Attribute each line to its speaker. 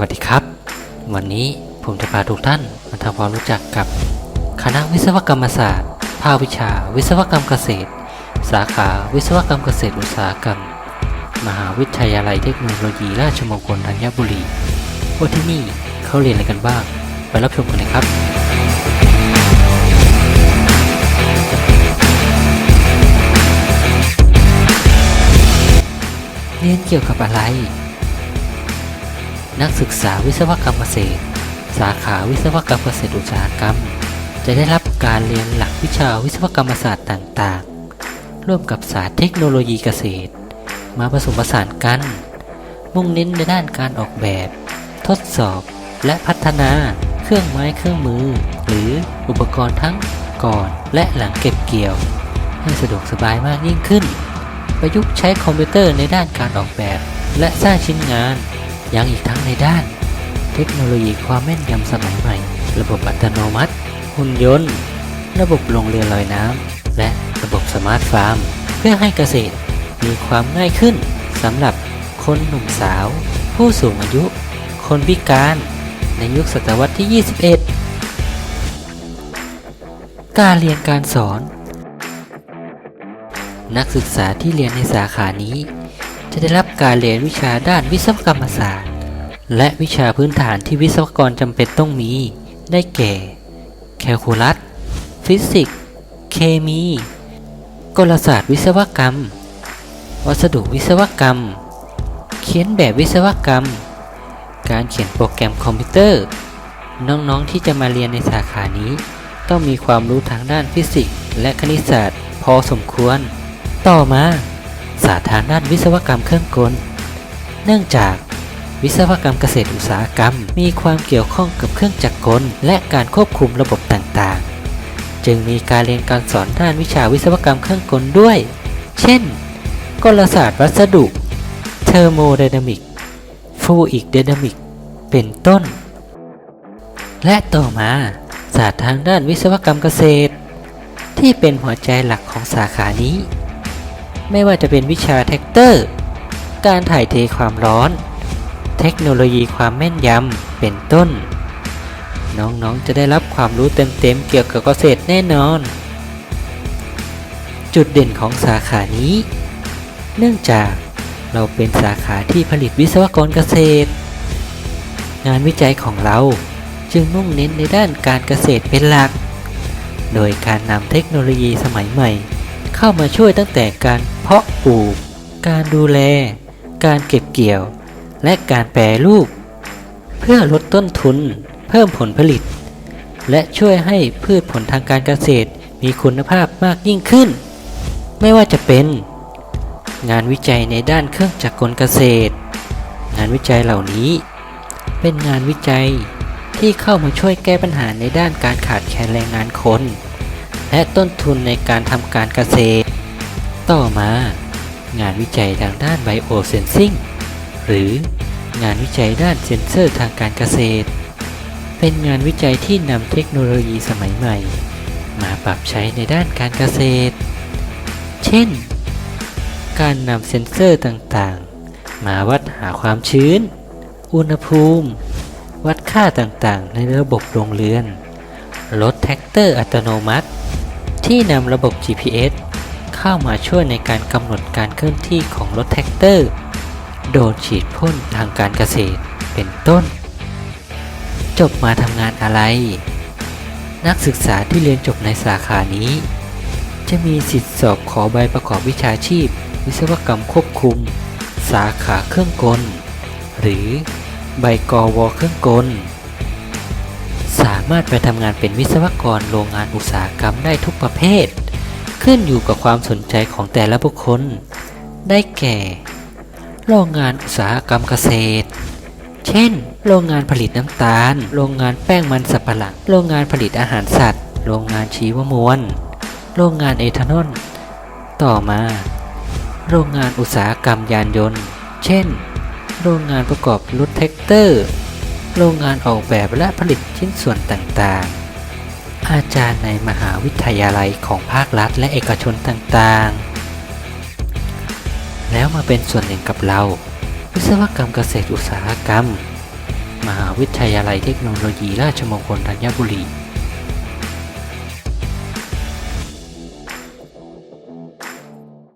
Speaker 1: วัสดีครับ วันนี้ผมจะพาทุกท่านมาทำความรู้จักกับคณะวิศวกรรมศาสตร์ ภาควิชา วิศวกรรมเกษตร สาขาวิศวกรรมเกษตรอุตสาหกรรม มหาวิทยาลัยเทคโนโลยีราชมงคลธัญบุรีว่าที่นี่เขาเรียนอะไรกันบ้าง ไปรับชมกันเลยครับเรียนเกี่ยวกับอะไร นักศึกษาวิศวกรรมเกษตร สาขาวิศวกรรมเกษตรอุตสาหกรรม จะได้รับการเรียนหลักวิชาวิศวกรรมศาสตร์ต่างๆ ร่วมกับศาสตร์เทคโนโลยีเกษตร มาผสมผสานกัน มุ่งเน้นในด้านการออกแบบ ทดสอบ และพัฒนาเครื่องไม้เครื่องมือ หรืออุปกรณ์ทั้งก่อนและหลังเก็บเกี่ยว ให้สะดวกสบายมากยิ่งขึ้น ประยุกต์ใช้คอมพิวเตอร์ในด้านการออกแบบ และสร้างชิ้นงาน ยังอีกทั้งในด้าน เทคโนโลยีความแม่นยำสมัยใหม่ ระบบอัตโนมัติ หุ่นยนต์ ระบบลงเรือลอยน้ำ และระบบสมาร์ทฟาร์ม เพื่อให้เกษตร มีความง่ายขึ้นสำหรับคนหนุ่มสาว ผู้สูงอายุ คนพิการในยุคศตวรรษที่ 21 การเรียนการสอน นักศึกษาที่เรียนในสาขานี้ จะได้รับการเรียนวิชาด้านวิศวกรรมศาสตร์ และวิชาพื้นฐานที่วิศวกรจำเป็นต้องมี ได้แก่ แคลคูลัส ฟิสิกส์ เคมี กลศาสตร์วิศวกรรม วัสดุวิศวกรรม เขียนแบบวิศวกรรม การเขียนโปรแกรมคอมพิวเตอร์ น้องๆที่จะมาเรียนในสาขานี้ ต้องมีความรู้ทางด้านฟิสิกส์และคณิตศาสตร์ พอสมควร ต่อมา ศาสตร์ทางด้านวิศวกรรมเครื่องกล เนื่องจากวิศวกรรมเกษตรอุตสาหกรรม มีความเกี่ยวข้องกับเครื่องจักรกล และการควบคุมระบบต่างๆ จึงมีการเรียนการสอนด้านวิชาวิศวกรรมเครื่องกลด้วย เช่น กลศาสตร์วัสดุ เทอร์โมไดนามิกฟลูอิกไดนามิก เป็นต้น และต่อมาศาสตร์ทางด้านวิศวกรรมเกษตร ที่เป็นหัวใจหลักของสาขานี้ ไม่ว่าจะเป็นวิชาแท็กเตอร์ การถ่ายเทความร้อน เทคโนโลยีความแม่นยำ เป็นต้น น้องๆจะได้รับความรู้เต็มๆเกี่ยวกับเกษตรแน่นอน จุดเด่นของสาขานี้ เนื่องจากเราเป็นสาขาที่ผลิตวิศวกรเกษตร งานวิจัยของเราจึงมุ่งเน้นในด้านการเกษตรเป็นหลัก โดยการนำเทคโนโลยีสมัยใหม่ เข้ามาช่วยตั้งแต่การเพาะปลูก การดูแล การเก็บเกี่ยว และการแปรรูป เพื่อลดต้นทุน เพิ่มผลผลิต และช่วยให้พืชผลทางการเกษตรมีคุณภาพมากยิ่งขึ้น ไม่ว่าจะเป็น งานวิจัยในด้านเครื่องจักรกลเกษตร งานวิจัยเหล่านี้ เป็นงานวิจัยที่เข้ามาช่วยแก้ปัญหาในด้านการขาดแคลนแรงงานคน และต้นทุนในการทำการเกษตร ต่อมา งานวิจัยทางด้านไบโอเซนซิงหรืองานวิจัยด้านเซ็นเซอร์ทางการเกษตร เป็นงานวิจัยที่นำเทคโนโลยีสมัยใหม่ มาปรับใช้ในด้านการเกษตร เช่น การนำเซ็นเซอร์ต่างๆ มาวัดหาความชื้น อุณหภูมิ วัดค่าต่างๆ ในระบบโรงเรือน รถแท็กเตอร์อัตโนมัติ ที่นำระบบ GPS เข้ามาช่วยในการกำหนดการเคลื่อนที่ของรถแท็กเตอร์ โดนฉีดพ่นทางการเกษตรเป็นต้น จบมาทำงานอะไร นักศึกษาที่เรียนจบในสาขานี้ จะมีสิทธิสอบขอใบประกอบวิชาชีพ วิศวกรรมควบคุม สาขาเครื่องกล หรือใบกอวเครื่องกลามารถไปทำงานเป็นวิศวกรโรงงานอุตสาหกรรมได้ทุกประเภท ขึ้นอยู่กับความสนใจของแต่ละบุคคล ได้แก่ โรงงานอุตสาหกรรมเกษตร เช่น โรงงานผลิตน้ำตาล โรงงานแป้งมันสับปะหลัง โรงงานผลิตอาหารสัตว์ โรงงานชีวมวล โรงงานเอทานอล ต่อมา โรงงานอุตสาหกรรมยานยนต์ เช่น โรงงานประกอบรถแท็กเตอร์ โรงงานออกแบบและผลิตชิ้นส่วนต่างๆ อาจารย์ในมหาวิทยาลัยของภาครัฐและเอกชนต่างๆ แล้วมาเป็นส่วนหนึ่งกับเรา วิศวกรรมเกษตรอุตสาหกรรม มหาวิทยาลัยเทคโนโลยีราชมงคลธัญบุรี